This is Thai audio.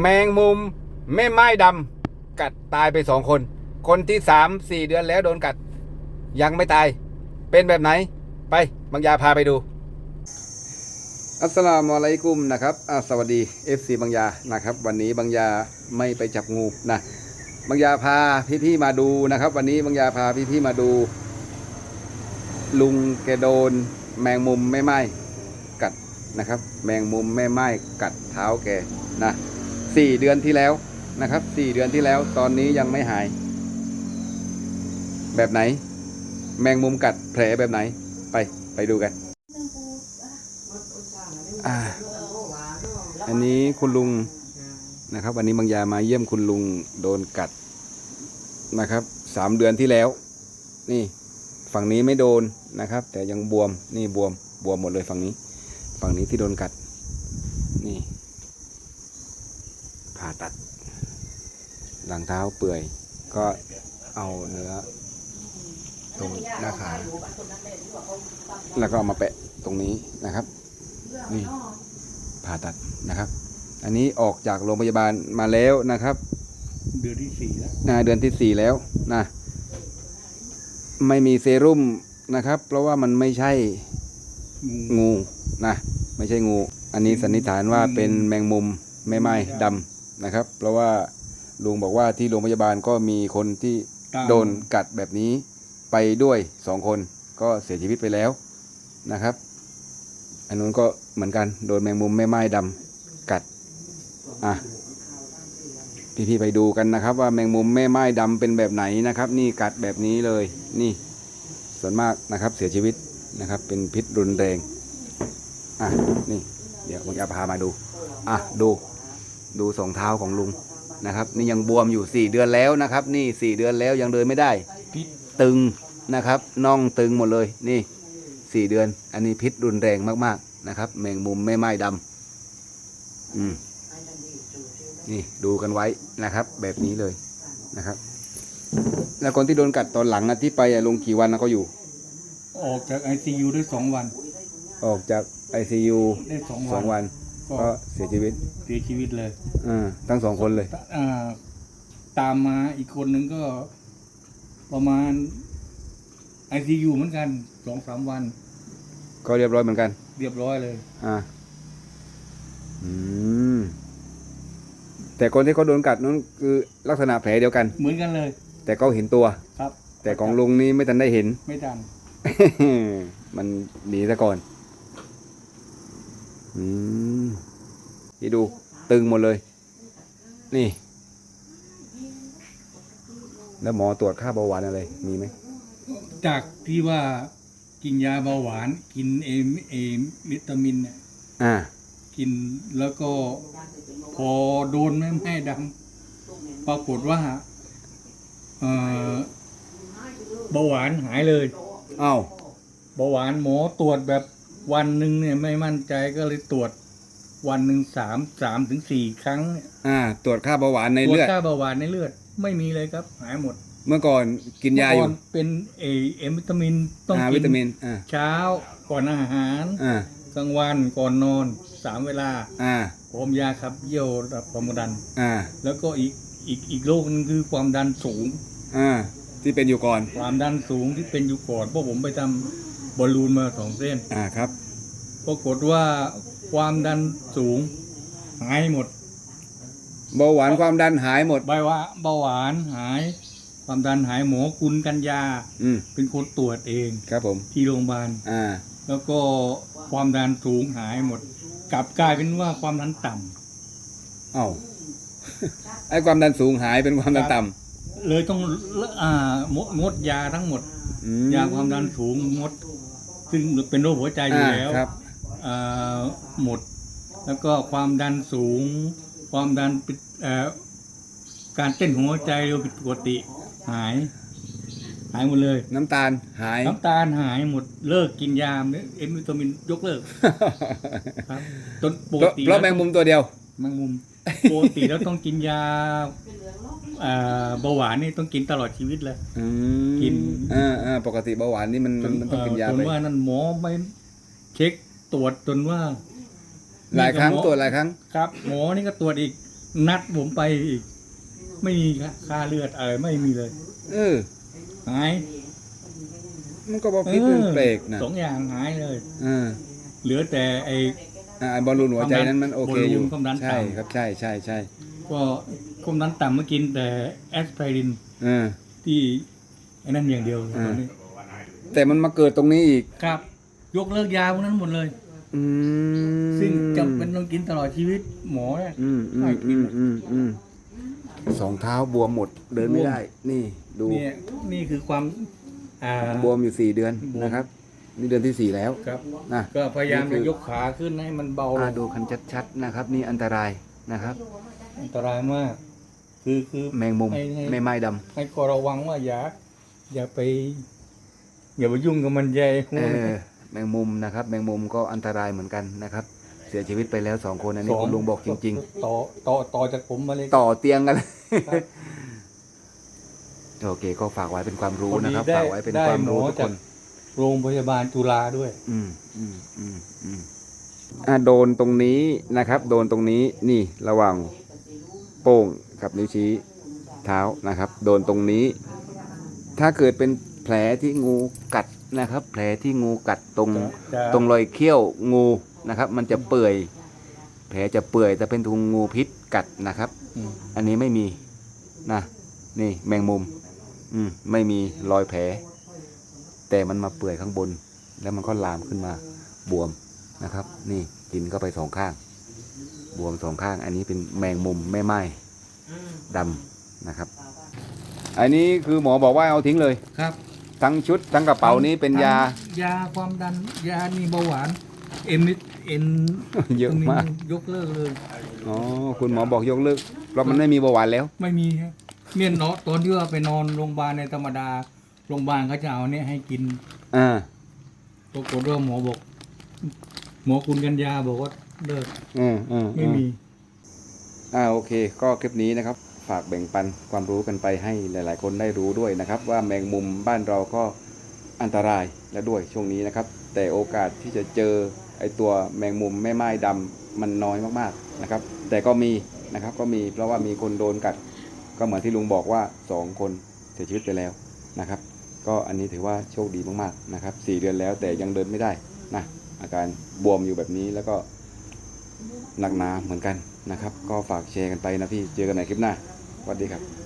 แมงมุมแม่ไม้ดำกัดตายไปสองคน คนที่สามสี่เดือนแล้วโดนกัด ยังไม่ตาย เป็นแบบไหน ไปบางยาพาไปดู อัสสลามุอะลัยกุมนะครับสวัสดี FC บางยานะครับ วันนี้บางยาไม่ไปจับงูนะบางยาพาพี่ๆมาดูนะครับ วันนี้บางยาพาพี่ๆมาดู ลุงแกโดน แมงมุมแม่ไม้กัดนะครับ แมงมุมแม่ไม้กัดเท้าแกนะ สี่เดือนที่แล้วนะครับสี่เดือนที่แล้วตอนนี้ยังไม่หาย แบบไหน แมงมุมกัดแผลแบบไหน ไปไปดูกัน อันนี้คุณลุงนะครับ วันนี้บางยามาเยี่ยมคุณลุงโดนกัดนะครับสามเดือนที่แล้ว นี่ฝั่งนี้ไม่โดนนะครับ แต่ยังบวมนี่บวมบวมหมดเลยฝั่งนี้ ฝั่งนี้ที่โดนกัด นี่ ผ่าตัด หลังเท้าเปื่อย ก็เอาเนื้อ ตรงหน้าขา แล้วก็เอามาแปะตรงนี้นะครับ นี่ผ่าตัดนะครับ อันนี้ออกจากโรงพยาบาลมาแล้วนะครับ เดือนที่สี่แล้วนะเดือนที่สี่แล้วนะไม่มีเซรุ่มนะครับ เพราะว่ามันไม่ใช่งูงูนะ ไม่ใช่งู อันนี้สันนิษฐานว่าเป็นแมงมุมแม่ไม้ดำ นะครับ เพราะว่าลุงบอกว่าที่โรงพยาบาลก็มีคนที่ตามโดนกัดแบบนี้ไปด้วยสองคนก็เสียชีวิตไปแล้วนะครับ อันนู้นก็เหมือนกันโดนแมงมุมแม่ไม้ดำกัดอะพี่ๆไปดูกันนะครับ ว่าแมงมุมแม่ไม้ดำเป็นแบบไหนนะครับ นี่กัดแบบนี้เลยนี่ ส่วนมากนะครับเสียชีวิตนะครับ เป็นพิษรุนแรงอะนี่ เดี๋ยวผมจะพามาดู อะดู ดูสองเท้าของลุงนะครับ นี่ยังบวมอยู่สี่เดือนแล้วนะครับ นี่สี่เดือนแล้วยังเดินไม่ได้ พิษตึงนะครับน่องตึงหมดเลยนี่สี่เดือน อันนี้พิษรุนแรงมากๆนะครับ แมงมุมแม่ไม้ดำอืมนี่ดูกันไว้นะครับ แบบนี้เลยนะครับ แล้วคนที่โดนกัดตอนหลังอะที่ไปอะลงกี่วันนะเขาอยู่ ออกจากไอซียูได้สองวัน ออกจาก ICU ได้สองสวัอนงวัน ก็ก็เสียชีวิตเสียชีวิตเลยอ่าทั้งสองคนเลย อ่าตามมาอีกคนหนึ่งก็ประมาณไอซียูเหมือนกันสองสามวัน ก็เรียบร้อยเหมือนกัน เรียบร้อยเลย อ่าอืมแต่คนที่เขาโดนกัดนั้นคือลักษณะแผลเดียวกัน เหมือนกันเลยแต่เขาเห็นตัว ครับแต่ของลุงนี่ไม่ทันได้เห็น ไม่ทันมันหนีซะก่อน อืมนี่ดูตึงหมดเลย นี่ แล้วหมอตรวจค่าเบาหวานอะไร มีไหม จากที่ว่ากินยาเบาหวาน กินเอมเอมวิตามินเนี่ยอ่า กินแล้วก็พอโดนแม่แม่ดำปรากฏว่าเอ่อเบาหวานหายเลยอ้าวเบาหวานหมอตรวจแบบ วันหนึ่งเนี่ยไม่มั่นใจก็เลยตรวจ วันหนึ่งสามสามถึงสี่ครั้งเนี่ยอ่า ตรวจค่าเบาหวานในตรวจเลือด ค่าเบาหวานในเลือด ไม่มีเลยครับ หายหมดเมื่อก่อนกินยาอยู่เมื่ก่นเป็นเอเอ็มวิตามินต้องอ่ากิวิตามินอ่าเช้าก่อนอาหารอ่ากลางวันก่อนนอนสามเวลาอ่าพร้อมยาครับเยี่ยวระดับความดัน อ่าแล้วก็อีกอีกอีกโรคนึงคือความดันสูง อ่าที่เป็นอยู่ก่อน ความดันสูงที่เป็นอยู่ก่อนเพราะผมไปทำ บอลลูนมาสองเส้น อ่าครับ ปรากฏว่าความดันสูงหายหมดเบาหวานความดันหายหมด ใบว่าเบาหวานหาย ความดันหายหมอกุลกัญญาอืมเป็นคนตรวจเองครับผม ที่โรงพยาบาล อ่า แล้วก็ความดันสูงหายหมด กลับกลายเป็นว่าความดันต่ำเอ้า ไอ้ความดันสูงหายเป็นความดันต่เลยต้องอ่างดงดยาทั้งหมดำอืมยาความดันสูงงด ซึ่งเป็นโรคหัวใจอยู่อ่าแล้วครับอ่าหมด แล้วก็ความดันสูง ความดันผิดเอ่อการเต้นของหัวใจเร็วผิดปกติ หาย หายหมดเลยน้ำตาลหาย น้ำตาลหายหมดเลิกกินยาเอ็มวิตามินยกเลิกครับจนปเพกราะติเพราะแมงมุมตัวเดียว แมงมุม ปกติแล้วต้องกินยา อ่าเบาหวานนี่ต้องกินตลอดชีวิตเลย อืมกิน อ่าอ่าปกติเบาหวานนี่มันมันมันต้องกินยาจนไปว่านั่นหมอไม่เช็คตรวจจนว่าหลายครั้งนี่ก็หมอตรวจหลายครั้ง ครับ หมอนี่ก็ตรวจอีกนัดผมไปอีก ไม่มีค่าเลือดอะไรไม่มีเลยเออ หายมันก็บอกพิษเป็นเปลกนะสองอย่างหายเลยเออเหลือแต่ไอ้ อ่าบอลลูนหัวใจนั้นมันโอเคอยู่บอลลูนความดันต่ำใช่ครับใช่ใช่ใช่ก็ ความดันต่ำเมื่อกินแต่แอสไพรินเออที่ไอ้นั่นอย่างเดียวอ่าตอนนี้แต่มันมาเกิดตรงนี้อีกครับ ยกเลิกยาพวกนั้นหมดเลย อืมซึ่งจำเป็นต้องกินตลอดชีวิตหมอเนี่ยอืมอืให้มกิอืนมอืมอืมสองเท้าบวมหมดเดินไม่ได้ นี่ดูเนี่ยนี่คือความอ่า บวมอยู่สี่เดือนบวม นะครับ นี่เดือนที่สี่แล้วครับ นะ ก็พยายามนี่คืจะอยกขาขึ้นให้มันเบาลอ่างดูคันชัดๆนะครับ นี่อันตรายนะครับ อันตรายมาก คือคือแมงมุมให้ให้แม่ไม้ดให้ก็ระวังว่าอย่าอย่าไป อย่าไปยุ่งกับมันใหญ่ำเออแมงมุมนะครับ แมงมุมก็อันตรายเหมือนกันนะครับ เสียชีวิตไปแล้วสองคนอันนี้คุณลุงบอกจริงๆต่อต่อต่อจากผมมาเลยต่อเตียงกันเลยครับ โอเค ก็ฝากไว้เป็นความรู้พอดีนะครับได้ฝากไว้เป็นได้ความรู้หมอทุกจาคกน โรงพยาบาลจุฬาด้วย อืมอืมอืมอืมอะโดนตรงนี้นะครับ โดนตรงนี้นี่ระหว่าง โป้งกับนิ้วชี้เท้านะครับ โดนตรงนี้ ถ้าเกิดเป็นแผลที่งูกัดนะครับ แผลที่งูกัดตรงจะจะตรงรอยเขี้ยวงูนะครับ มันจะเปื่อย แผลจะเปื่อยแต่เป็นถุงงูพิษกัดนะครับ อืมอันนี้ไม่มีนะนี่แมงมุม อืมไม่มีรอยแผล แต่มันมาเปื่อยข้างบน แล้วมันก็ลามขึ้นมาบวมนะครับ นี่กินเข้าไปสองข้าง บวมสองข้าง อันนี้เป็นแมงมุมแม่ไม้ดำนะครับ อันนี้คือหมอบอกว่าเอาทิ้งเลยครับ ทั้งชุดทั้งกระเป๋านี้เป็นยาทั้งยาความดันยานี่เบาหวาน เอ็นเอ็นเยอะมากยกเลิกเลยอ๋อคุณหมอบอกยกเลิกเพราะมันไม่มีเบาหวานแล้ว ไม่มีครับเนี่ยเนาะตอนที่ว่าไปนอนโรงพยาบาลในธรรมดาโรงพยาบาลเขาจะเอาเนี่ยให้กินอ่าปรากฏว่าหมอบอก หมอคุณกัญญาบอกว่า เลิกอืมอืมไม่มี อ่าโอเค ก็คลิปนี้นะครับ ฝากแบ่งปันความรู้กันไปให้หลาย ๆ คนได้รู้ด้วยนะครับ ว่าแมงมุมบ้านเราก็อันตรายแล้วด้วยช่วงนี้นะครับ แต่โอกาสที่จะเจอไอตัวแมงมุมแม่ไม้ดำมันน้อยมากๆนะครับ แต่ก็มีนะครับก็มีเพราะว่ามีคนโดนกัด ก็เหมือนที่ลุงบอกว่าสองคนเสียชีวิตไปแล้วนะครับ ก็อันนี้ถือว่าโชคดีมากๆนะครับสี่เดือนแล้วแต่ยังเดินไม่ได้นะอาการบวมอยู่แบบนี้แล้วก็ หนักหนาเหมือนกันนะครับ ก็ฝากแชร์กันไปนะพี่เจอกันใหม่คลิปหน้าสวัสดีครับ